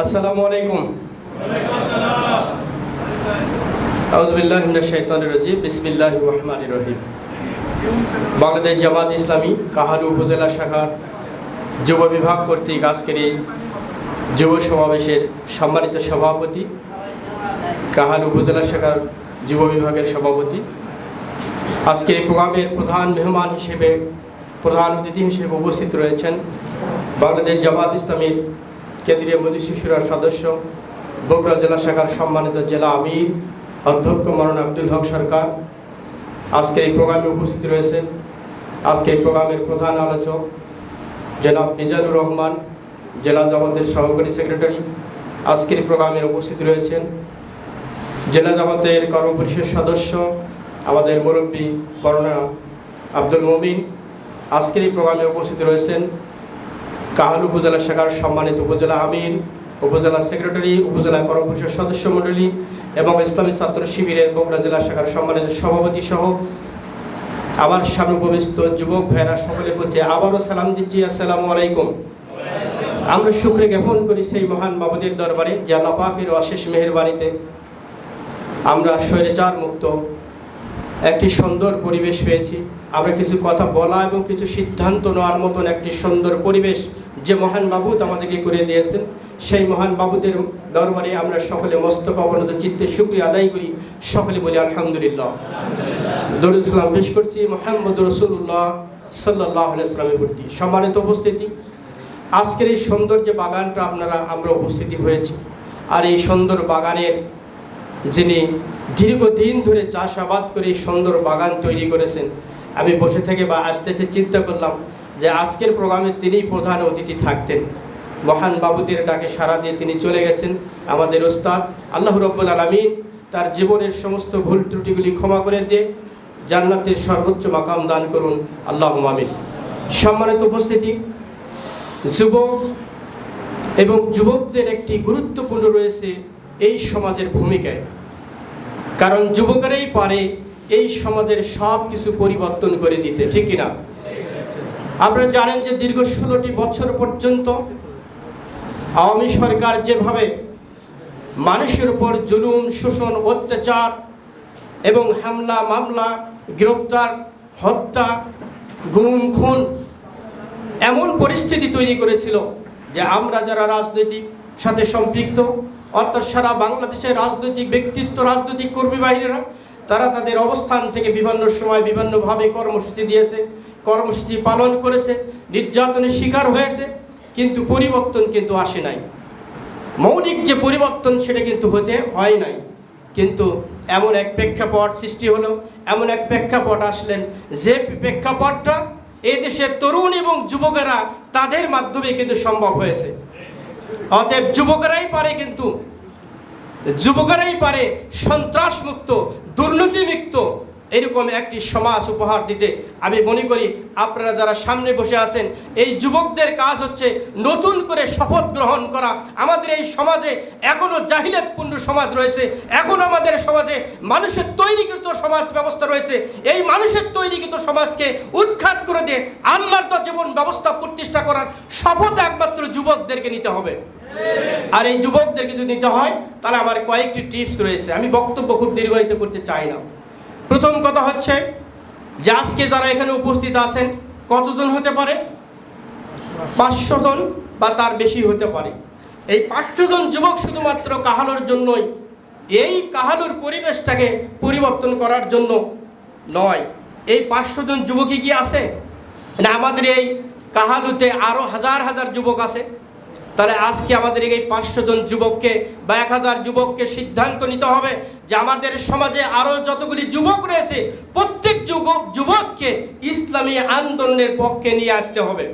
আসসালামু আলাইকুম। বাংলাদেশ জামাত ইসলামী কাহালু উপজেলা শাখার যুব বিভাগ কর্তৃক আজকের এই যুব সমাবেশের সম্মানিত সভাপতি কাহালু উপজেলা শাখার যুব বিভাগের সভাপতি। আজকের এই প্রোগ্রামের প্রধান মেহমান হিসেবে, প্রধান অতিথি হিসেবে উপস্থিত রয়েছেন বাংলাদেশ জামাত ইসলামীর কেন্দ্রীয় মজুর শিশুরার সদস্য, বগুড়া জেলা শাখার সম্মানিত জেলা আমির, অধ্যক্ষ মরণ আব্দুল হক সরকার। আজকের এই প্রোগ্রামে উপস্থিত রয়েছেন আজকের এই প্রোগ্রামের প্রধান আলোচক জেলা মিজানুর রহমান, জেলা জামাতের সহকারী সেক্রেটারি। আজকের এই প্রোগ্রামে উপস্থিত রয়েছেন জেলা জামাতের কর্মপরিষদ সদস্য, আমাদের মুরব্বী বর্ণা আব্দুল মমিন। আজকের এই প্রোগ্রামে উপস্থিত রয়েছেন কাহাল উপজেলা শাখার সম্মানিত উপজেলা আমির, উপজেলা সেক্রেটারি, উপজেলা কর্মপরিষদ সদস্য মণ্ডলী এবং ইসলামী ছাত্র শিবিরের বগুড়া জেলা শাখার সম্মানিত সভাপতি সহ আমার সামনে যুবক ভাইরা সকলের প্রতি আবারও সালাম দিচ্ছি। আসসালামু আলাইকুম। আমরা শুক্রে জ্ঞাপন করি সেই মহান বাবুদের দরবারে, যে আল্লাহ পাকের অশেষ মেহেরবানিতে আমরা স্বৈরাচার মুক্ত একটি সুন্দর পরিবেশ পেয়েছি। আমরা কিছু কথা বলা এবং কিছু সিদ্ধান্ত নেওয়ার মতন একটি সুন্দর পরিবেশ যে মহান বাবুত আমাদেরকে করে দিয়েছেন, সেই মহান বাবুদের দরবারে আমরা সকলে মস্তক অবনত চিত্তে শুক্রিয়া আদায় করি। সকলে বলি আলহামদুলিল্লাহ। দরুদ পেশ করছি মোহাম্মদ রসুল্লাহ সাল্লাহ সাল্লামের প্রতি। সম্মানিত উপস্থিতি, আজকের এই সুন্দর যে বাগানটা আপনারা, আমরা উপস্থিতি হয়েছি। আর এই সুন্দর বাগানের যিনি দীর্ঘদিন ধরে চাষাবাদ করে এই সুন্দর বাগান তৈরি করেছেন, আমি বসে থেকে বা আস্তে আস্তে চিন্তা করলাম যে আজকের প্রোগ্রামে তিনিই প্রধান অতিথি থাকতেন। মহান বাবুদের ডাকে সাড়া দিয়ে তিনি চলে গেছেন। আমাদের ওস্তাদ আল্লাহ রব্বুল আলমিন তার জীবনের সমস্ত ভুল ত্রুটিগুলি ক্ষমা করে দিয়ে জান্নাতের সর্বোচ্চ মাকাম দান করুন। আল্লাহ মামিন সম্মানিত উপস্থিতি, যুবক এবং যুবকদের একটি গুরুত্বপূর্ণ রয়েছে এই সমাজের ভূমিকায়। কারণ যুবকেরাই পারে এই সমাজের সব কিছু পরিবর্তন করে দিতে, ঠিক কিনা? আপনারা জানেন যে দীর্ঘ ষোলোটি বছর পর্যন্ত আওয়ামী সরকার যেভাবে মানুষের উপর জুলুম, শোষণ, অত্যাচার এবং হামলা, মামলা, গ্রেপ্তার, হত্যা, গুম, খুন এমন পরিস্থিতি তৈরি করেছিল যে আমরা যারা রাজনৈতিক সাথে সম্পৃক্ত, অর্থাৎ সারা বাংলাদেশের রাজনৈতিক ব্যক্তিত্ব, রাজনৈতিক কর্মী বাহিনীরা, তারা তাদের অবস্থান থেকে বিভিন্ন সময় বিভিন্নভাবে কর্মসূচি দিয়েছে। কর্মসূচি পালন করেছে, নির্যাতনের শিকার হয়েছে, কিন্তু পরিবর্তন কিন্তু আসে নাই। মৌলিক যে পরিবর্তন সেটা কিন্তু হতে হয় নাই। কিন্তু এমন এক প্রেক্ষাপট সৃষ্টি হলো, এমন এক প্রেক্ষাপট আসলেন যে প্রেক্ষাপটটা এই দেশের তরুণ এবং যুবকেরা তাদের মাধ্যমে কিন্তু সম্ভব হয়েছে। অতএব যুবকেরাই পারে কিন্তু, যুবকেরাই পারে সন্ত্রাসমুক্ত, দুর্নীতিমুক্ত এরকম একটি সমাজ উপহার দিতে আমি মনে করি আপনারা যারা সামনে বসে আছেন, এই যুবকদের কাজ হচ্ছে নতুন করে শপথ গ্রহণ করা। আমাদের এই সমাজে এখনও জাহিলাতপূর্ণ সমাজ রয়েছে, এখন আমাদের সমাজে মানুষের তৈরিকৃত সমাজ ব্যবস্থা রয়েছে। এই মানুষের তৈরিকৃত সমাজকে উৎখাত করে দিয়ে আল্লাহর তো জীবন ব্যবস্থা প্রতিষ্ঠা করার শপথ একমাত্র যুবকদেরকে নিতে হবে। আর এই যুবকদেরকে যদি নিতে হয়, তাহলে আমার কয়েকটি টিপস রয়েছে। আমি বক্তব্য খুব দীর্ঘায়িত করতে চাই না। প্রথম কথা হচ্ছে যে আজকে যারা এখানে উপস্থিত আছেন, কতজন হতে পারে? পাঁচশো জন বা তার বেশি হতে পারে। এই পাঁচশো জন যুবক শুধুমাত্র কাহালোর জন্যই, এই কাহালুর পরিবেশটাকে পরিবর্তন করার জন্য নয়। এই পাঁচশো জন যুবকই কি আছে? না, আমাদের এই কাহালুতে আরও হাজার হাজার যুবক আছে। তাহলে আজকে আমাদের এই পাঁচশো জন যুবককে বা এক হাজার যুবককে সিদ্ধান্ত নিতে হবে যে আমাদের সমাজে আরও যতগুলি যুবক রয়েছে, প্রত্যেক যুবক, যুবককে ইসলামী আন্দোলনের পক্ষে নিয়ে আসতে হবে।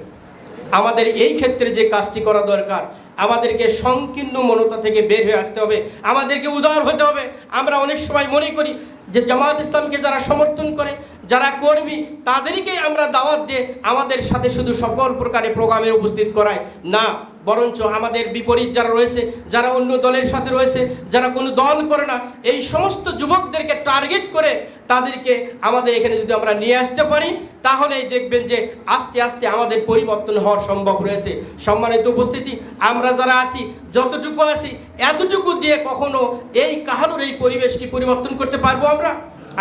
আমাদের এই ক্ষেত্রে যে কাজটি করা দরকার, আমাদেরকে সংকীর্ণ মনতা থেকে বের হয়ে আসতে হবে, আমাদেরকে উদার হতে হবে। আমরা অনেক সময় মনে করি যে জামাত ইসলামকে যারা সমর্থন করে, যারা কর্মী, তাদেরকেই আমরা দাওয়াত দিয়ে আমাদের সাথে শুধু সকল প্রকারের প্রোগ্রামে উপস্থিত করায় না বরঞ্চ আমাদের বিপরীত যারা রয়েছে, যারা অন্য দলের সাথে রয়েছে, যারা কোনো দল করে না, এই সমস্ত যুবকদেরকে টার্গেট করে তাদেরকে আমাদের এখানে যদি আমরা নিয়ে আসতে পারি, তাহলেই দেখবেন যে আস্তে আস্তে আমাদের পরিবর্তন হওয়ার সম্ভব রয়েছে। সম্মানিত উপস্থিতি, আমরা যারা আছি, যতটুকু আছি, এতটুকু দিয়ে কখনো এই কাহালুর এই পরিবেশটি পরিবর্তন করতে পারব আমরা?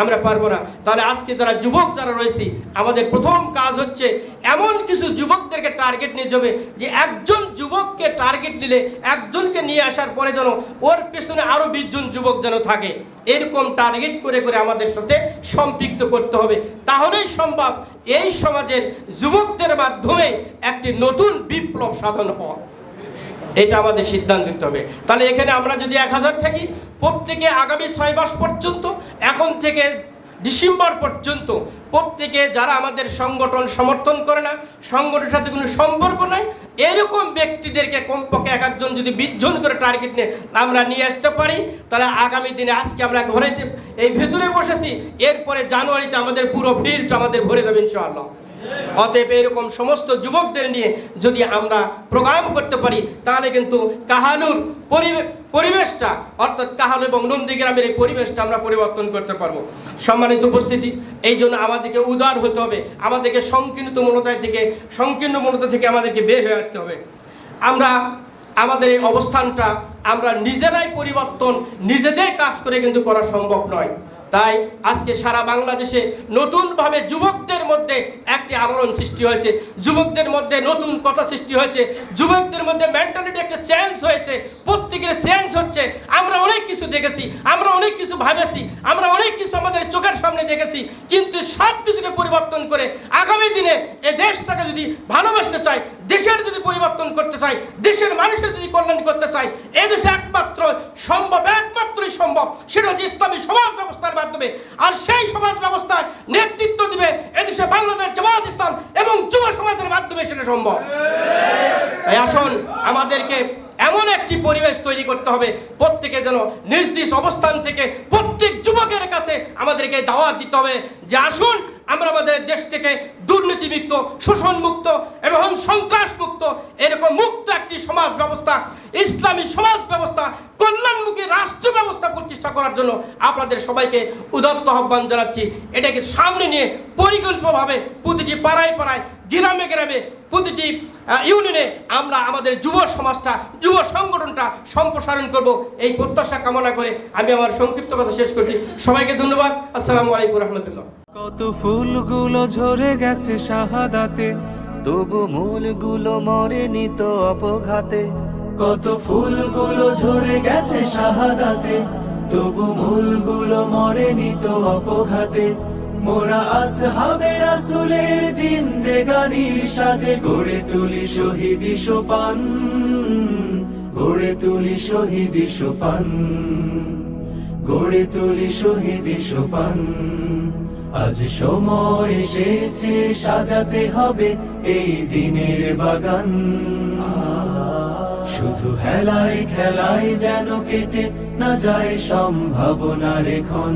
আমরা পারব না। তাহলে আজকে যারা যুবক যারা রয়েছি, আমাদের প্রথম কাজ হচ্ছে এমন কিছু যুবকদেরকে টার্গেট নিয়ে যাবে যে একজন যুবককে টার্গেট নিলে একজনকে নিয়ে আসার পরে যেন ওর পেছনে আরও বিশজন যুবক যেন থাকে। এরকম টার্গেট করে করে আমাদের সাথে সম্পৃক্ত করতে হবে। তাহলেই সম্ভব এই সমাজের যুবকদের মাধ্যমে একটি নতুন বিপ্লব সাধন হওয়া। এটা আমাদের সিদ্ধান্ত নিতে হবে। তাহলে এখানে আমরা যদি এক হাজার থাকি প্রত্যেকে আগামী ছয় মাস পর্যন্ত, এখন থেকে ডিসেম্বর পর্যন্ত প্রত্যেকে যারা আমাদের সংগঠন সমর্থন করে না, সংগঠনের সাথে কোনো সম্পর্ক নাই, এরকম ব্যক্তিদেরকে কমপক্ষে এক একজন যদি বিশজন করে টার্গেট নিয়ে আমরা নিয়ে আসতে পারি, তাহলে আগামী দিনে আজকে আমরা ঘরে এই ভেতরে বসেছি, এরপরে জানুয়ারিতে আমাদের পুরো ফিল্ড আমাদের ভরে যাবে ইনশাআল্লাহ। অতএব এরকম সমস্ত যুবকদের নিয়ে যদি আমরা প্রোগ্রাম করতে পারি, তাহলে কিন্তু কাহালুর পরিবেশটা, অর্থাৎ কাহালু এবং নন্দীগ্রামের এই পরিবেশটা আমরা পরিবর্তন করতে পারব। সম্মানিত উপস্থিতি, এই জন্য আমাদেরকে উদার হতে হবে, আমাদেরকে সংকীর্ণ মনতা থেকে সংকীর্ণ মনতা থেকে আমাদেরকে বের হয়ে আসতে হবে। আমরা, আমাদের এই অবস্থানটা আমরা নিজেরাই পরিবর্তন, নিজেদের কাজ করে কিন্তু করা সম্ভব নয়। তাই আজকে সারা বাংলাদেশে নতুনভাবে যুবকদের মধ্যে একটি আবরণ সৃষ্টি হয়েছে। যুবকদের মধ্যে নতুন কথা সৃষ্টি হয়েছে। যুবকদের মধ্যে মেন্টালিটি একটা চেঞ্জ হয়েছে। প্রত্যেকের চেঞ্জ হচ্ছে। আমরা অনেক কিছু দেখেছি, আমরা অনেক কিছু ভাবেছি, আমরা অনেক কিছু আমাদের চোখের সামনে দেখেছি, কিন্তু সব কিছুকে পরিবর্তন করে আগামী দিনে এই দেশটাকে যদি ভালোবাসতে চাই, দেশের যদি পরিবর্তন করতে চাই, দেশের মানুষের যদি কল্যাণ করতে চাই এই দেশে একমাত্র সম্ভব, একমাত্রই সম্ভব, সেটা হচ্ছে ইসলামী সমাজ ব্যবস্থার মাধ্যমে। আর সেই সমাজ ব্যবস্থায় নেতৃত্ব দিবে এদেশে বাংলাদেশ, জামাত ইসলাম এবং যুব সমাজের মাধ্যমে সেটা সম্ভব। তাই আসুন, আমাদেরকে এমন একটি পরিবেশ তৈরি করতে হবে, প্রত্যেকে যেন নিজ অবস্থান থেকে প্রত্যেক যুবকের কাছে আমাদেরকে দাওয়াত দিতে হবে। যে আসুন, আমরা আমাদের দেশ থেকে দুর্নীতিমুক্ত, শোষণমুক্ত এবং সন্ত্রাসমুক্ত, এরকম মুক্ত একটি সমাজ ব্যবস্থা, ইসলামী সমাজ ব্যবস্থা, কল্যাণমুখী রাষ্ট্র ব্যবস্থা প্রতিষ্ঠা করার জন্য আপনাদের সবাইকে উদত্ত আহ্বান জানাচ্ছি। এটাকে সামনে নিয়ে পরিকল্পিতভাবে প্রতিটি পাড়ায় পাড়ায় গ্রামে গ্রামে প্রতিটি ইউনিয়নে আমরা আমাদের যুব সমাজটা, যুব সংগঠনটা সম্প্রসারণ করব। এই প্রত্যাশা কামনা করে আমি আমার সংক্ষিপ্ত কথা শেষ করছি। সবাইকে ধন্যবাদ। আসসালামু আলাইকুম রহমতুল্লাহ। কত ফুলগুলো ঝরে গেছে শাহাদাতে, তবু মূলগুলো মরেনি তো অপঘাতে। কত ফুলগুলো ঝরে গেছে শাহাদাতে, তবু মূলগুলো মরেনি তো অপঘাতে। মোরা আসহাবে রাসূলের জিন্দেগানির সাজে, গড়ে তুলি শহীদি সোপান, গড়ে তুলি শহীদি সোপান, গড়ে তুলি শহীদি সোপান। আজ সময় এসেছে, সাজাতে হবে এই দিনের বাগান। শুধু হেলায় খেলায় যেন কেটে না যায় সম্ভাবনার এখন।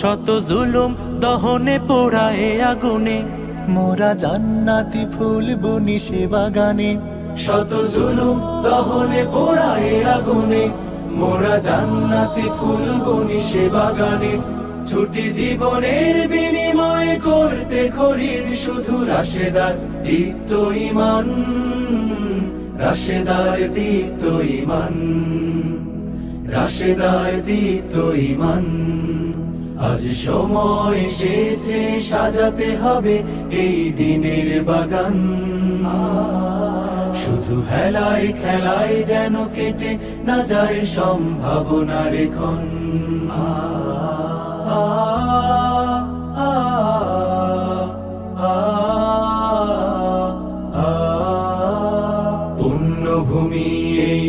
শত জুলুম দহনে পোড়ায় আগুনে। মোরা জান্নাতি ফুল বুনি সে বাগানে। শত জুলুম দহনে পোড়ায় আগুনে। মোরা জান্নাতি ফুল বনি সে বাগানে। ছুটি জীবনের বিনিময় করতে খরিদ শুধু রাশেদার দীপ্ত ইমান। রাশেদার দীপ্ত ইমান। রাশেদার দীপ্ত ইমান। আজ সময় এসেছে সাজাতে হবে এই দিনের বাগান। শুধু হেলায় খেলায় যেন কেটে না যায় সম্ভাবনার আ, আ, আ,